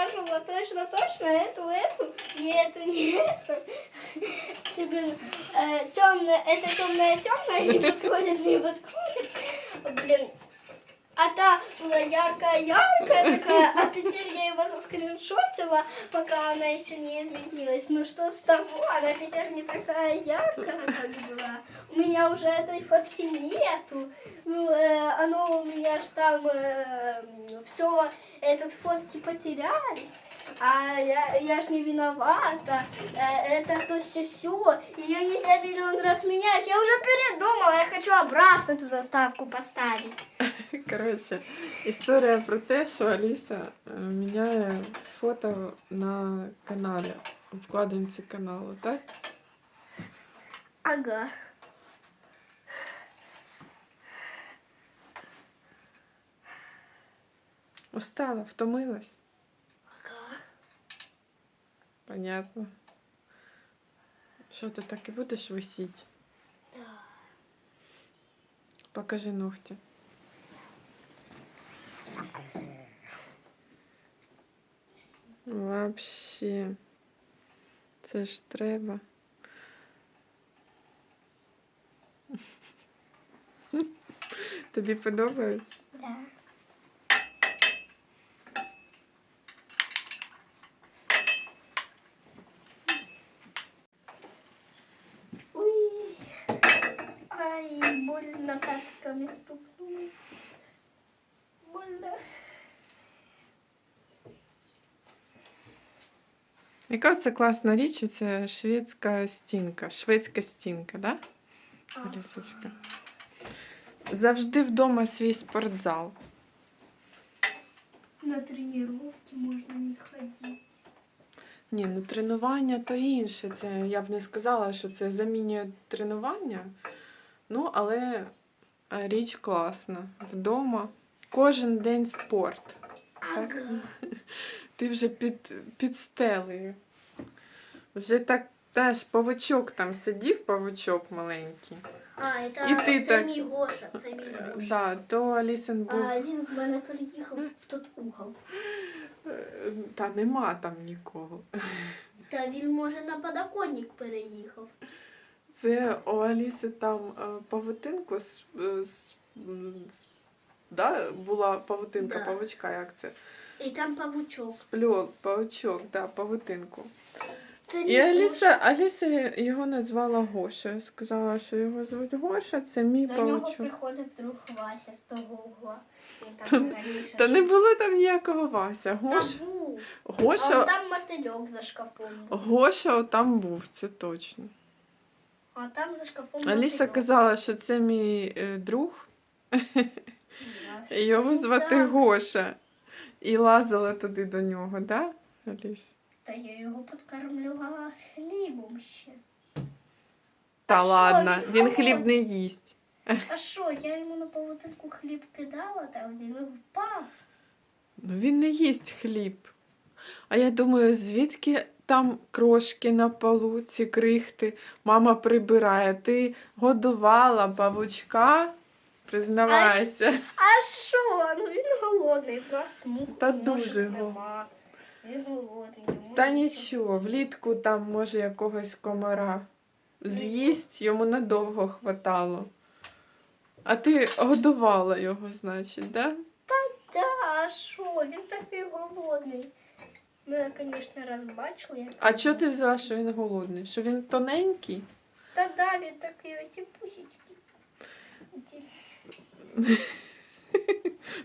спрашивала точно, точно, эту, эту, не эту, не эту. Блин, э, темная, это темная, темная, не подходит, не подходит. Блин, а та была яркая-яркая такая, а теперь я его заскриншотила, пока она еще не изменилась. Ну что с того, она теперь не такая яркая, как была У меня уже этой фотки нету. Ну, э, оно у меня ж там все, этот фотки потерялись. А я, я ж не виновата. Э, это то все все. Ее нельзя миллион раз менять. Я уже передумала. Я хочу обратно ту заставку поставить. Коротше, історія про те, що Аліса е, міняє фото на каналі, у вкладинці каналу, так? Ага. Устала, втомилась. Ага. Понятно. Що ти так і будеш висіти? Да. Покажи ногті. Вообще. Це ж треба. Тобі подобається? Да. Ой. Ай, больно катками стукнула. Больно. Яка це класна річ? Це шведська стінка. Шведська стінка, да? Лісочка. Завжди вдома свій спортзал. На тренировки можно не ходить. Ні, ну тренування то інше. Це я б не сказала, що це замінює тренування. Ну, але е, річ класна. Вдома кожен день спорт. Так? Ага. Ти вже під, під стелею. Вже так теж павучок там сидів, павучок маленький. А, это І ти це так- мій Гоша, це мій Е, Гоша. Да, то Алісин був. А він в мене переїхав в тот угол. е, Та нема там нікого. Та він може на подоконник переїхав. Це у Аліси там е, павутинку з, е, з, з- да, була павутинка, Да. павучка, як це? І там павучок. Спльот, павучок, да, павутинку. Це І Аліса, Аліса його назвала Гоша. Сказала, що його звуть Гоша, це мій До нього павучок. приходив друг Вася з того угла. Там раніше. Та не було там ніякого Вася. Та Гош, був. А Гоша, там мотильок за шкафом. Гоша там був, це точно. А там за шкафом Аліса казала, що це мій е, друг, його звати так. Гоша. І лазила туди до нього, да, Аліс? Та я його підкармлювала хлібом ще. Та що, ладно, він він хліб не їсть. А що, я йому на павутинку хліб кидала, там він впав. Ну він не їсть хліб. А я думаю, звідки там крошки на полу, ці крихти, мама прибирає. Ти годувала павучка? Признавайся. А що? Ну він голодний, в нас мух Та дуже нема. Він голодний. йому Та нічого влітку там може якогось комара з'їсть, йому надовго хватало. А ти годувала його, значить, да? Да, а що? Він такий голодний. Ну, я, звісно, раз бачила, як. А чого ти взяла, що він голодний? Що він тоненький? Та да, він такий оті пусічки.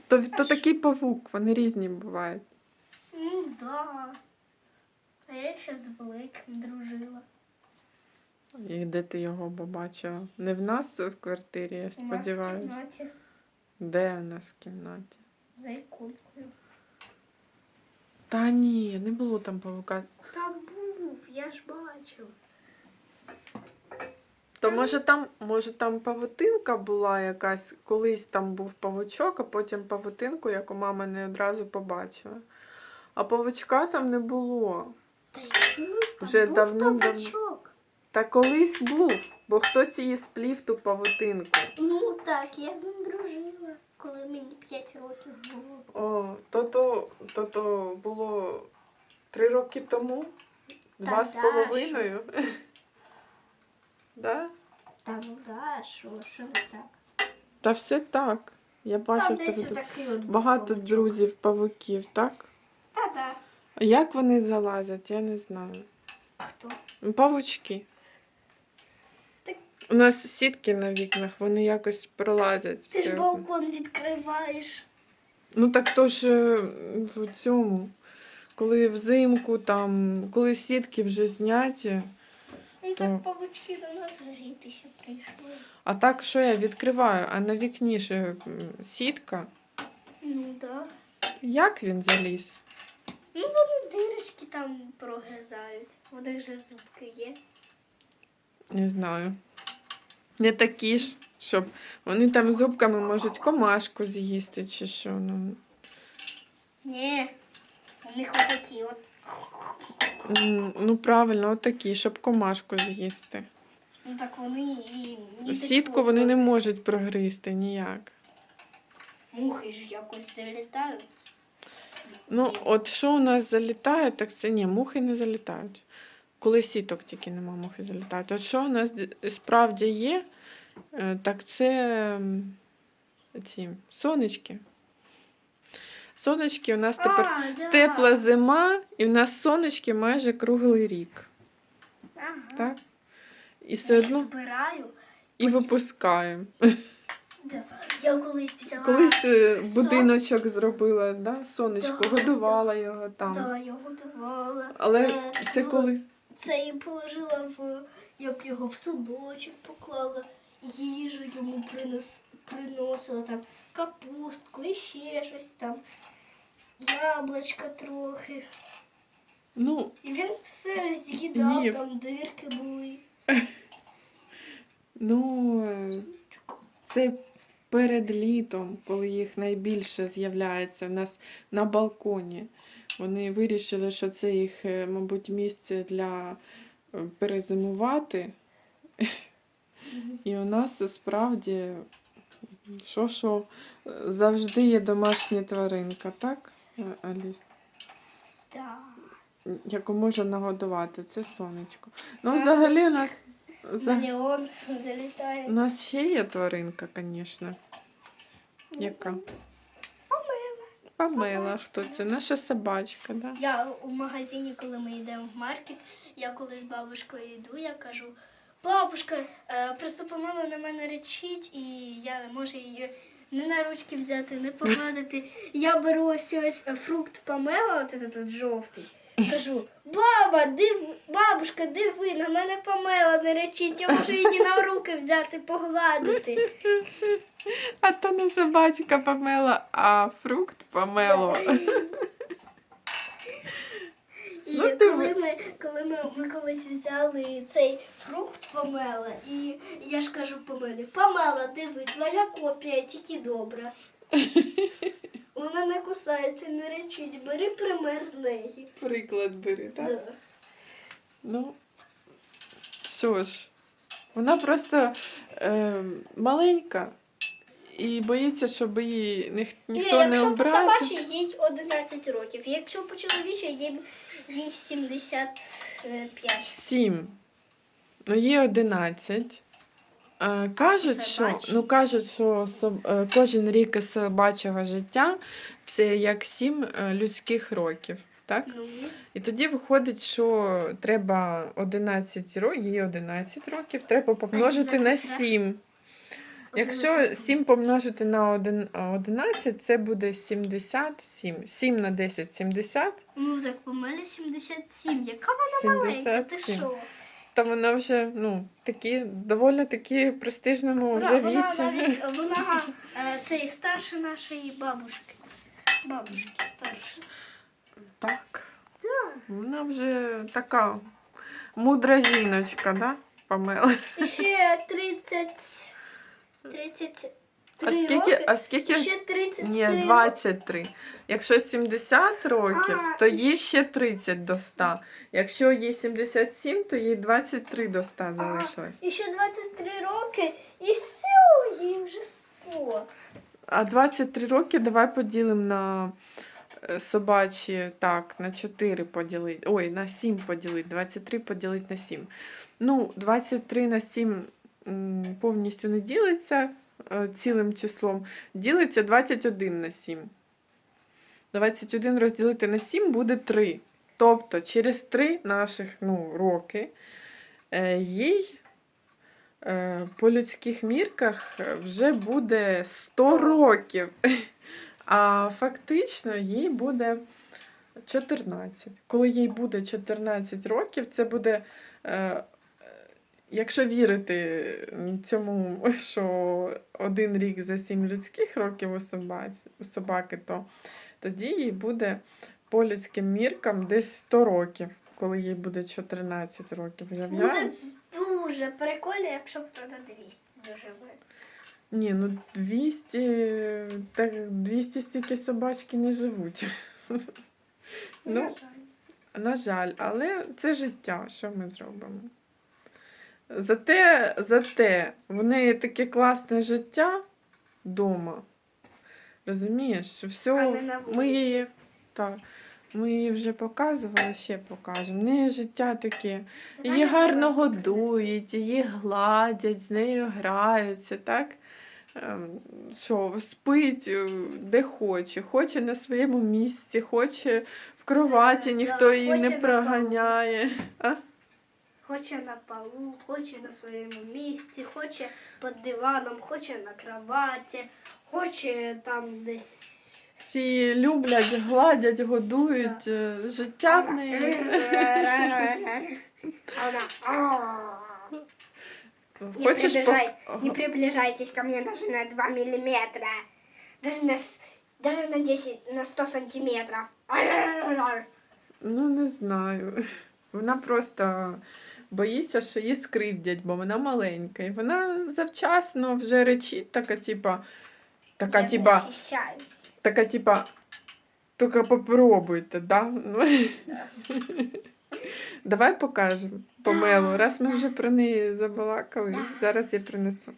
То, то такий павук, вони різні бувають. Ну да. А я ще з великим дружила. І де ти його побачила? Не в нас в квартирі, я У нас в сподіваюся. кімнаті Де у нас в кімнаті? за іконкою. Та ні, не було там павука. Та був, я ж бачила. То може там, може там павутинка була якась, колись там був павучок, а потім павутинку, яку мама не одразу побачила. А павучка там не було. Та якийсь там Вже був давним-давно. павучок. Та колись був, бо хтось її сплів ту павутинку. Ну так, я з ним дружила. Коли мені 5 років було. О, то то, то, то було три роки тому? Два з половиною? Да? Та ну да, що, що не так? Та все так. Я бачу Там тебе багато друзів, павуків, так? Та да. Як вони залазять, я не знаю. А хто? Павучки. Так- У нас сітки на вікнах, вони якось пролазять. Ти ж балкон відкриваєш. Ну так то ж е, в цьому, коли взимку, там, коли сітки вже зняті. Ну То- так павучки до нас грітися прийшли. А так що я відкриваю, а на вікні м, сітка. Ну да. Як він заліз? Ну вони дирочки там прогризають. У них же зубки є. Не знаю. Не такі ж, щоб вони там зубками можуть комашку з'їсти чи що. Ну, Ні. У них отакі от. М, ну правильно, отакі, щоб комашку з'їсти. Ну так вони і Сітку вони не можуть прогризти ніяк. Мухи ж якось залітають. Ну, от що у нас залітає, так це ні, мухи не залітають. Коли сіток тільки нема, мухи залітають. От що у нас справді є, е, так це ці сонечки. Сонечки у нас тепер А, да. тепла зима, і в нас сонечки майже круглий рік. Ага. Так? І все одно збираю. і випускаємо. Да. Я колись взяла. Колись е, сон. будиночок зробила, да? сонечко, Да, годувала його там. Да, я готувала. Але Е, це в- коли? Це і положила в як його в судочок поклала, їжу йому принес, приносила там капустку і ще щось там, яблучка трохи. Ну, І він все з'їдав, Їв. там дирки були. Ну, е, це перед літом, коли їх найбільше з'являється в нас на балконі. Вони вирішили, що це їх, е, мабуть, місце для е, перезимувати. І у нас справді, що що, е, завжди є домашня тваринка, так, Аліс? Так. Яку можна нагодувати, це сонечко. Ну, взагалі у нас. Мільйон залітає. У нас ще є тваринка, звісно. Яка? Памела, хто це? Наша собачка, да? Я у магазині, коли ми йдемо в маркет, я коли з бабушкою йду, я кажу, бабушка, е, просто помила на мене речить, і я не можу її не на ручки взяти, не погладити. Я беру ось ось фрукт помела, от этот жовтий. Кажу, баба, див... бабушка, диви, на мене помела не речить, я можу її на руки взяти, погладити. А то не собачка Памела, а фрукт Памело. І Ну, ти коли, ми, коли ми, ми колись взяли цей фрукт помела, і я ж кажу Памелі, Памела, диви, твоя копія тільки добра. Вона не кусається, не речить, бери пример з неї. Приклад бери, так? Да. Ну, що ж, вона просто е, маленька і боїться, щоб її ніх, ніхто Ні, не якщо по образив. собачій, їй 11 років, якщо по чоловічій, їй, їй 75. Сім. Ну, є 11. Е, кажуть, що, ну, кажуть, що соб- е, кожен рік із собачого життя це як 7 людських років. Так? Ну, І тоді виходить, що треба 11 років, їй 11 років, треба помножити на 11 років. 7. Якщо 7 помножити на один- 11, це буде 77. 7 на 10 70. ну так Памелі 77. Яка вона маленька, ти 77. що? Та вона вже ну, такі, доволі такі престижному вже вона віці. навіть вона е, цей старша нашої бабушки. Бабушки старша. Так. Вона вже така мудра жіночка, да? Памела. І ще 30. 33 А скільки, роки. а скільки ще 33 Ні, роки. 23. Якщо 70 років, А, то їй ще 30 до 100. Якщо їй 77, то їй 23 до 100 залишилось. І ще 23 роки, і все, їй вже 100. А 23 роки давай поділимо на е, собачі, так, на 4 поділити. Ой, на 7 поділити. 23 поділити на 7. Ну, 23 на 7 м, повністю не ділиться цілим числом. Ділиться 21 на 7. 21 розділити на 7 буде 3. Тобто через 3 наших ну, роки е, їй е, по людських мірках е, вже буде 100 років. А фактично їй буде 14. Коли їй буде 14 років, це буде. Якщо вірити цьому, що один рік за 7 людських років у, собаці, у собаки, то тоді їй буде по людським міркам десь 100 років, коли їй буде 14 років. Буде дуже прикольно, якщо тоді 200 дожили. Ні, ну 200, так, 200 стільки собачки не живуть. Ну, На жаль. На жаль, але це життя, що ми зробимо. Зате, зате в неї таке класне життя вдома. Розумієш, все, ми її, так, ми її вже показували, ще покажемо. В неї життя таке. Її гарно годують, її гладять, з нею граються, так? Ем, Що спить е, де хоче, хоче на своєму місці, хоче в кроваті, ніхто її не проганяє. А? Хоче на полу, хоче на своєму місці, хоче під диваном, хоче на кроваті, хоче там десь. Всі її люблять, гладять, годують. е, Життя в неї. А вона. «А». Не, Хочеш приближай, пок- не приближайтесь ко мне даже на 2 миллиметра. Даже на, с- даже на 10, на 100 сантиметров. Ну, не знаю. Вона просто боїться, що її скривдять, бо вона маленька. І вона завчасно вже речить, така, типа, така, Я типа, така, типа, тільки попробуйте, да? Ну, Давай покажемо помелу. Раз ми вже про неї забалакали, зараз я принесу.